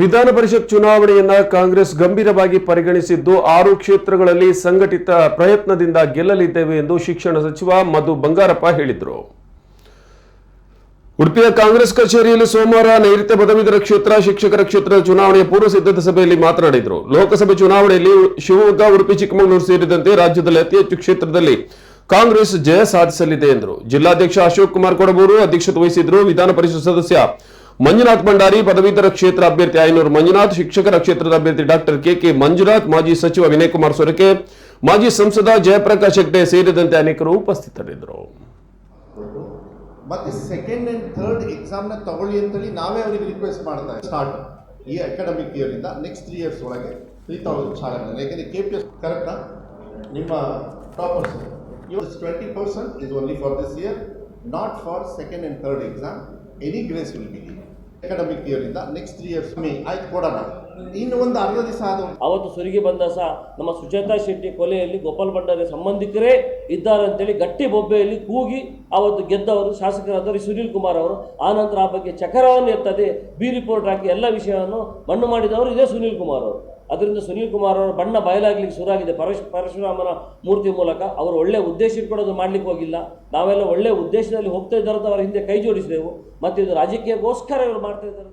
ವಿಧಾನ ಪರಿಷತ್ ಚುನಾವಣೆಯನ್ನ ಕಾಂಗ್ರೆಸ್ ಗಂಭೀರವಾಗಿ ಪರಿಗಣಿಸಿದ್ದು ಆರು ಕ್ಷೇತ್ರಗಳಲ್ಲಿ ಸಂಘಟಿತ ಪ್ರಯತ್ನದಿಂದ ಗೆಲ್ಲಲಿದ್ದೇವೆ ಎಂದು ಶಿಕ್ಷಣ ಸಚಿವ ಮಧು ಬಂಗಾರಪ್ಪ ಹೇಳಿದರು. ಉಡುಪಿಯ ಕಾಂಗ್ರೆಸ್ ಕಚೇರಿಯಲ್ಲಿ ಸೋಮವಾರ ನೈಋತ್ಯ ಪದವೀಧರ ಕ್ಷೇತ್ರ, ಶಿಕ್ಷಕರ ಕ್ಷೇತ್ರದ ಚುನಾವಣೆಯ ಪೂರ್ವ ಸಿದ್ಧತಾ ಸಭೆಯಲ್ಲಿ ಮಾತನಾಡಿದರು. ಲೋಕಸಭೆ ಚುನಾವಣೆಯಲ್ಲಿ ಶಿವಮೊಗ್ಗ, ಉಡುಪಿ, ಚಿಕ್ಕಮಗಳೂರು ಸೇರಿದಂತೆ ರಾಜ್ಯದಲ್ಲಿ ಅತಿ ಹೆಚ್ಚು ಕ್ಷೇತ್ರದಲ್ಲಿ ಕಾಂಗ್ರೆಸ್ ಜಯ ಸಾಧಿಸಲಿದೆ ಎಂದರು. ಜಿಲ್ಲಾಧ್ಯಕ್ಷ ಅಶೋಕ್ ಕುಮಾರ್ ಕೊಡಬೂರು ಅಧ್ಯಕ್ಷತೆ ವಹಿಸಿದ್ರು ವಿಧಾನ ಪರಿಷತ್ ಸದಸ್ಯ ಮಂಜುನಾಥ್ ಭಂಡಾರಿ, ಪದವೀಧರ ಕ್ಷೇತ್ರ ಅಭ್ಯರ್ಥಿ ಐನೂರು ಮಂಜುನಾಥ್, ಶಿಕ್ಷಕರ ಕ್ಷೇತ್ರದ ಅಭ್ಯರ್ಥಿ ಡಾಕ್ಟರ್ ಕೆಕೆ ಮಂಜುನಾಥ್, ಮಾಜಿ ಸಚಿವ ವಿನಯ್ ಕುಮಾರ್ ಸೊರಕೆ, ಮಾಜಿ ಸಂಸದ ಜಯಪ್ರಕಾಶ್ ಹೆಗ್ಡೆ ಸೇರಿದಂತೆ ಅನೇಕರು ಉಪಸ್ಥಿತರಿದ್ದರು. ಮತ್ತೆ ಸೆಕೆಂಡ್ ಅಂಡ್ ಥರ್ಡ್ ಎಕ್ಸಾಮ್ನ ತಗೊಳ್ಳಿ ಅಂತೇಳಿ ನಾವೇ ಅವರಿಗೆ ರಿಕ್ವೆಸ್ಟ್ ಮಾಡ್ತಾ ಸ್ಟಾರ್ಟ್ ಈ ಅಕಾಡೆಮಿಕ್ ಇಯರಿಂದ ನೆಕ್ಸ್ಟ್ ತ್ರೀ ಇಯರ್ಸ್ ಒಳಗೆ ತ್ರೀ ತೌಸಂಡ್ ಚಾಲನೆ. ಯಾಕೆಂದರೆ ಕೆ ಪಿ ಎಸ್ ಕರೆಕ್ಟಾ ನಿಮ್ಮ ಟಾಪರ್ಸ್ ಇವತ್ತು twenty percent is only for this year not for second and third exam any grace will be academic ಇಯರಿಂದ next three years may ಆಯ್ತು ಕೊಡೋಣ. ಇನ್ನು ಒಂದು ಅರ್ಧ ದಿವಸ ಆದ ಅವತ್ತು ಸುರಿಗೆ ಬಂದ ಸಹ ನಮ್ಮ ಸುಜಾತಾ ಶೆಟ್ಟಿ ಕೊಲೆಯಲ್ಲಿ ಗೋಪಾಲ್ ಭಂಡಾರಿ ಸಂಬಂಧಿಕರೇ ಇದ್ದಾರೆ ಅಂತೇಳಿ ಗಟ್ಟಿ ಬೊಬ್ಬೆಯಲ್ಲಿ ಕೂಗಿ ಅವತ್ತು ಗೆದ್ದವರು ಶಾಸಕರಾದವರು ಸುನೀಲ್ ಕುಮಾರ್ ಅವರು. ಆನಂತರ ಆ ಬಗ್ಗೆ ಚಕರವನ್ನು ಎತ್ತದೆ ಬಿ ರಿಪೋರ್ಟ್ ಹಾಕಿ ಎಲ್ಲ ವಿಷಯವನ್ನು ಮಣ್ಣು ಮಾಡಿದವರು ಇದೇ ಸುನೀಲ್ ಕುಮಾರ್ ಅವರು. ಅದರಿಂದ ಸುನೀಲ್ ಕುಮಾರ್ ಅವರ ಬಣ್ಣ ಬಯಲಾಗ್ಲಿಕ್ಕೆ ಆಗಿದೆ ಪರಶ್, ಪರಶುರಾಮನ ಮೂರ್ತಿ ಮೂಲಕ ಅವರು ಒಳ್ಳೆಯ ಉದ್ದೇಶ ಇಟ್ಕೊಡೋದು ಮಾಡ್ಲಿಕ್ಕೆ ಹೋಗಿಲ್ಲ. ನಾವೆಲ್ಲ ಒಳ್ಳೆಯ ಉದ್ದೇಶದಲ್ಲಿ ಹೋಗ್ತಾ ಇದ್ದಾರೆ ಅಂತ ಅವರ ಹಿಂದೆ ಕೈ ಜೋಡಿಸಿದೆವು. ಮತ್ತು ಇದು ರಾಜಕೀಯಕ್ಕೋಸ್ಕರ ಇವರು ಮಾಡ್ತಾ ಇದ್ದಾರೆ.